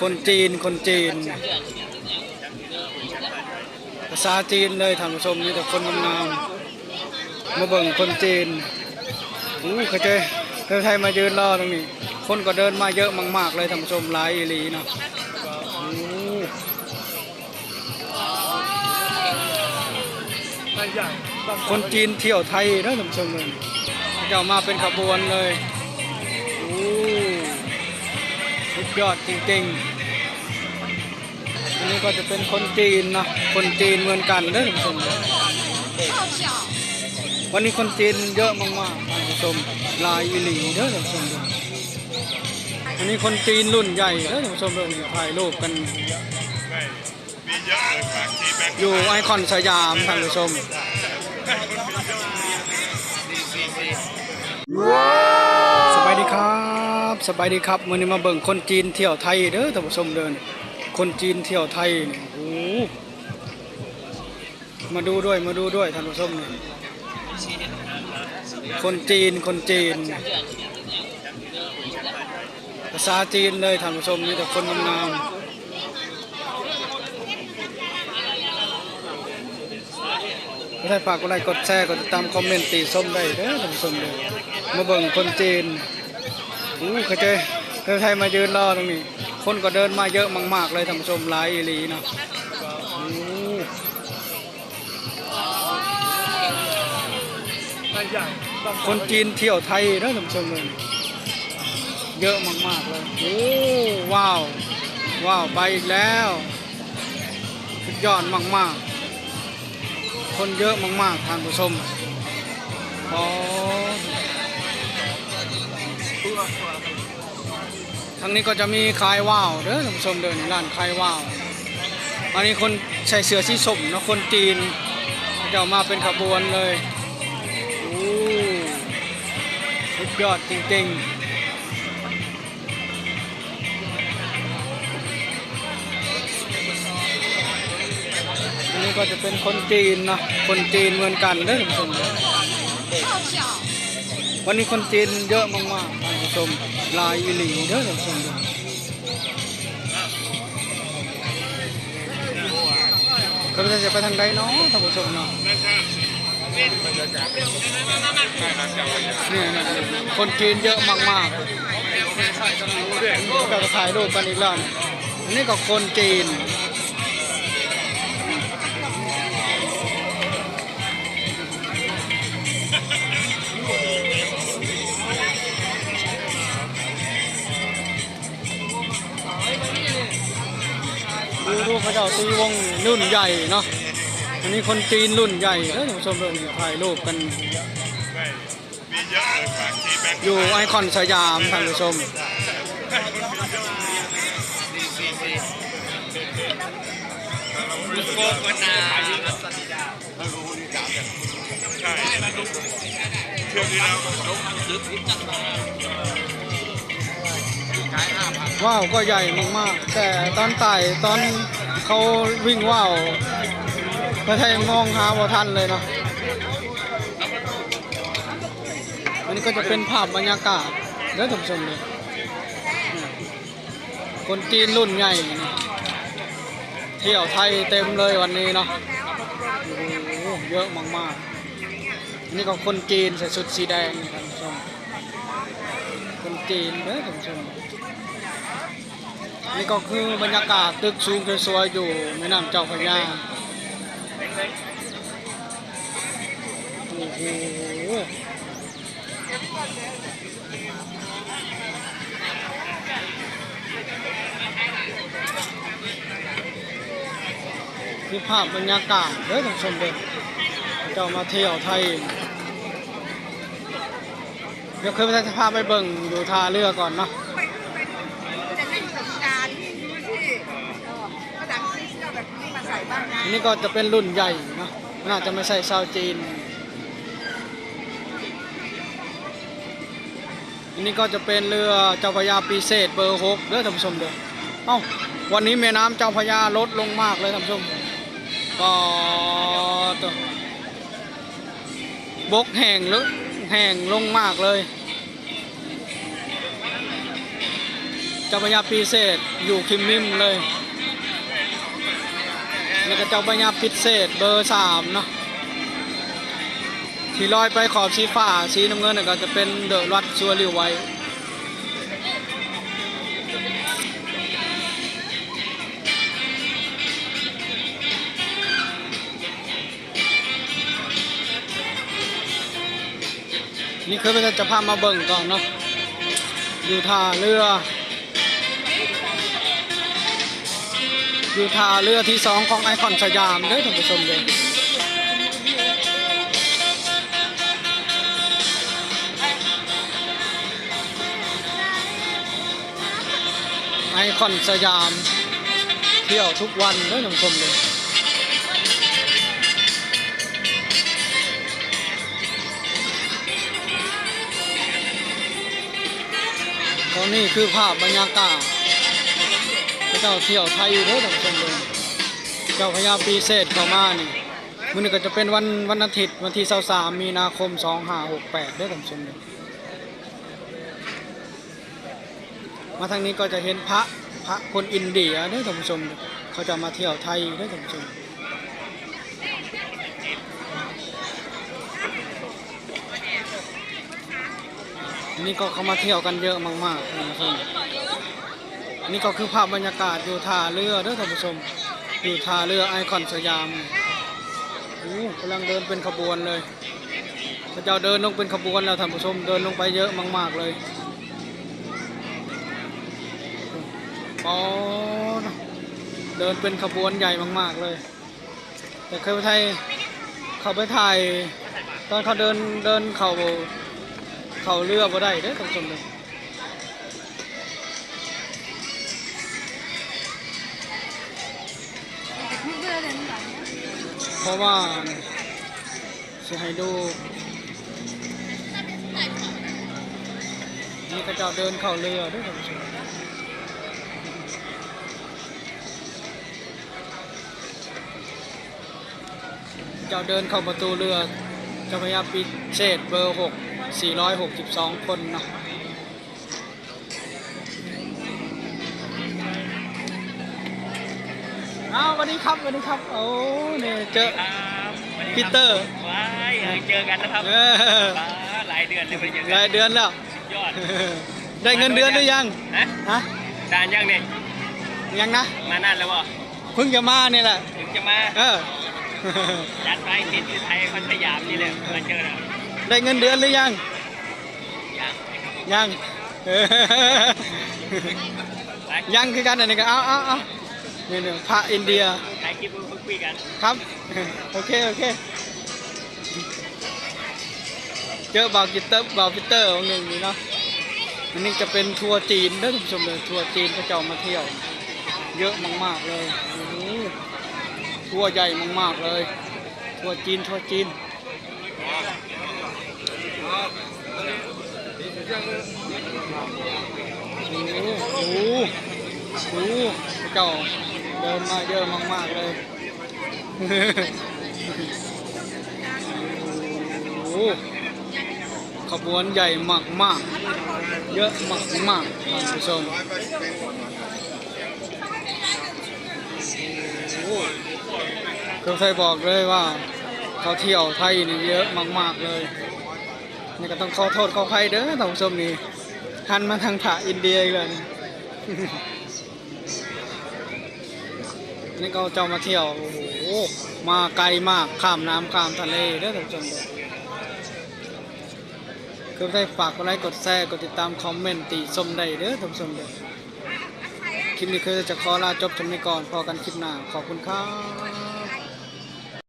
คนจีนคนจีน ภาษาจีนเลยท่านผู้ชมมีแต่คนงามๆมาเบิ่งคนจีนอู้เขาเจเธอไทยมายืนรอตรงนี้ คนก็เดินมาเยอะมาก ๆ เลยท่านผู้ชมหลายอีหลีเนาะคนจีนเที่ยวไทยนะท่านผู้ชมเลยเจ้ามาเป็นขบวนเลย ดยอดจริงๆ อันนี้ก็จะเป็นคนจีนนะ คนจีนเหมือนกันเด้อท่านผู้ชมวันนี้คนจีนเยอะมากๆท่านผู้ชมลายอีหลีเด้อท่านผู้ชมเด้ออันนี้คนจีนรุ่นใหญ่เด้อท่านผู้ชมเด้อนี่ถ่ายรูปกัน อยู่ไอคอนสยามท่านผู้ชมสบายดีครับ สบายดีครับมื้อนี้มาเบิ่งคนจีนเที่ยวไทยเด้อท่านผู้ชมเดิน คนจีนเที่ยวไทยนี่โอ้มาดูด้วยมาดูด้วยท่านผู้ชมนี่คนจีนคนจีน ภาษาจีนเลยท่านผู้ชมมีแต่คนงามๆก็ได้ฝากกดไลค์กดแชร์กดติดตามคอมเมนต์ตีส้มได้เด้อท่านผู้ชมเด้อมาเบิ่งคนจีน อู้เขาเจเธอไทยมายืนรอตรงนี้ คนก็เดินมาเยอะมากๆเลยท่านผู้ชมหลายอีหลีเนาะคนจีนเที่ยวไทยเด้อท่านผู้ชมเลยเยอะมากๆเลยโอ้ว้าว ว้าว ไปอีกแล้วสุดยอดมากๆ คนเยอะมากๆท่านผู้ชมอ๋อ ทางนี้ก็จะมีคลายว่าวเด้อท่านผู้ชมเดินร้านคลายว่าวอันนี้คนใส่เสื้อสีส้มเนาะคนจีนจะมาเป็นขบวนเลยโอ้สุดยอดจริงๆอันนี้ก็จะเป็นคนจีนนะ คนจีนเหมือนกันเด้อท่านผู้ชม วันนี้คนจีนเยอะมากๆท่านผู้ชมลายอีหลีเด้อท่านผู้ชมก็ไม่รู้จะไปทางใดเนาะท่านผู้ชมเนาะนี่นะคนจีนเยอะมากๆก็จะถ่ายรูปกันอีกแล้วนะอันนี่ก็คนจีน เขาเจ้าตีวงรุ่นใหญ่เนาะอันนี้คนจีนรุ่นใหญ่เอ้ยท่านผู้ชมเรื่องนี้ถ่ายรูปกันอยู่ไอคอนสยามท่านผู้ชม ว้าวก็ใหญ่มากๆ แต่ตอนไต่ตอนเขาวิ่งว่าวพระไทยมองหาว่าทันเลยเนาะอันนี้ก็จะเป็นภาพบรรยากาศเด้อท่านผู้ชมเลยคนจีนรุ่นใหญ่ เที่ยวไทยเต็มเลยวันนี้เนาะโอ้โหเยอะมากๆอันนี้ก็คนจีนใส่ชุดสีแดงนี่ท่านผู้ชมคนจีนเด้อท่านผู้ชม นี่ก็คือบรรยากาศตึกสูงสวยๆอยู่แม่น้ำเจ้าพระยาโอ้โหคือภาพบรรยากาศเด้อท่านชมเด้อเจ้ามาเที่ยวไทยเดี๋ยวเคยไปพาพไปเบิ่งอยู่ท่าเรือก่อนเนาะ นะอันนี้ก็จะเป็นรุ่นใหญ่เนาะน่าจะไม่ใช่ชาวจีน อันนี้ก็จะเป็นเรือเจ้าพยาปีเศษเบอร์หกเด้อท่านผู้ชมเด้อเอ้าวันนี้แม่น้ำเจ้าพยาลดลงมากเลยท่านผู้ชมก็ตัวบกแห้งหรือแห้งลงมากเลยเจ้าพยาปีเศษอยู่คิมมิมเลย แล้วก็เจ้าพระยาพิเศษเบอร์สามเนาะที่ลอยไปขอบสีฟ้าสีน้ำเงินก็จะเป็นเดอะรัดซัวริวไว้นี่คือเราจะพามาเบิ่งก่อนเนาะอยู่ท่าเรือ อยู่ท่าเรือที่สองของไอคอนสยามเด้อท่านผู้ชมเลยไอคอนสยาม เที่ยวทุกวันเด้อท่านผู้ชมเลยตอนนี้คือภาพบรรยากาศ จ้าเที่ยวไทยอยู่เด้อท่านผู้ชมเลยเจ้าพญาปีเศษเข้ามานี่มื้อนี้ก็จะเป็นวันวันอาทิตย์วันที่23มีนาคม 2568เด้อท่านผู้ชมเลยมาทางนี้ก็จะเห็นพระพระคนอินเดียเด้อท่านผู้ชมเลยเขาจะมาเที่ยวไทยเด้อท่านผู้ชมนี่ก็เขามาเที่ยวกันเยอะมากๆท่านผู้ชม นี่ก็คือภาพบรรยากาศอยู่ท่าเรือเด้อท่านผู้ชม อยู่ท่าเรือไอคอนสยามโอ้กำลังเดินเป็นขบวนเลยพระเจ้าเดินลงเป็นขบวนแล้วท่านผู้ชมเดินลงไปเยอะมาก ๆเลยอ๋อเดินเป็นขบวนใหญ่มาก ๆเลย แต่เคยไปไทยเขาไปถ่ายตอนเขาเดินเดินเขาเขาเรือบ่ได้เด้อท่านผู้ชมเลย เพราะว่าจะให้ดูนี่ก็จะเดินเข้าเรือด้วยท่านผู้ชมเจ้าเดินเข้าประตูเรือเจ้าพระยาปิเศษเบอร์หก462 คนเนาะ วสวันนี้ครับสวันนี้ครับ โอ้เนี่ยเจอครับสวัสดีปีครับเตอร์ว้ายเออเจอกันนะครับเออว้าหลายเดือนเลยไปเจอกัหลายเดือนแล้วสุดยอดได้เงินเดือนหรือยังฮะฮะดานยังเนี่ยยังนะมานานแล้ววะเพิ่งจะมาเนี่ยแหละถึงจะมาเออจัดไปติดที่ไทยคอนสยามนี่เลยมาเจอแล้วได้เงินเดือนหรือยังยังยังเออไปยังคือกันอันนี้ก็เอาเอาเอา เนี่ยเนี่ยพระอินเดียถ่ายคลิปเพิ่งคุยกัน ครับ โอเค โอเค เจอบาวกิตเตอร์บาวกิตเตอร์ของหนึ่งนี่เนาะอันนี้จะเป็นทัวร์จีนเด้อท่านผู้ชมเลยทัวร์จีนเขาจะเอามาเที่ยว เยอะมากๆเลยโอ้โหทัวร์ใหญ่มากๆเลย ทัวร์จีนทัวร์จีนโอ้โหโอ้โหเขาเจ้า เดินมาเยอะมาก ๆ เลย โอ้ขบวนใหญ่มากมากๆเยอะมากมากๆท่านผู้ชมโอ้โหคือเคยบอกเลยว่าเขาเที่ยวไทยนี่เยอะมาก ๆ เลย นี่ก็ต้องขอโทษขออภัยเด้อท่านผู้ชมนี่หันมาทางผาอินเดียอีกเลย นี่ก็เจ้ามาเที่ยวโอ้โหมาไกลมากข้ามน้ำข้ามทะเลเด้อท่านผู้ชมเลยคือได้ฝากกดไลค์กดแชร์กดติดตามคอมเมนต์ติชมได้เด้อท่านผู้ชมเด้อคลิปนี้คือจะขอลาจบชมนี้ก่อนพอกันคลิปหน้าขอบคุณครับ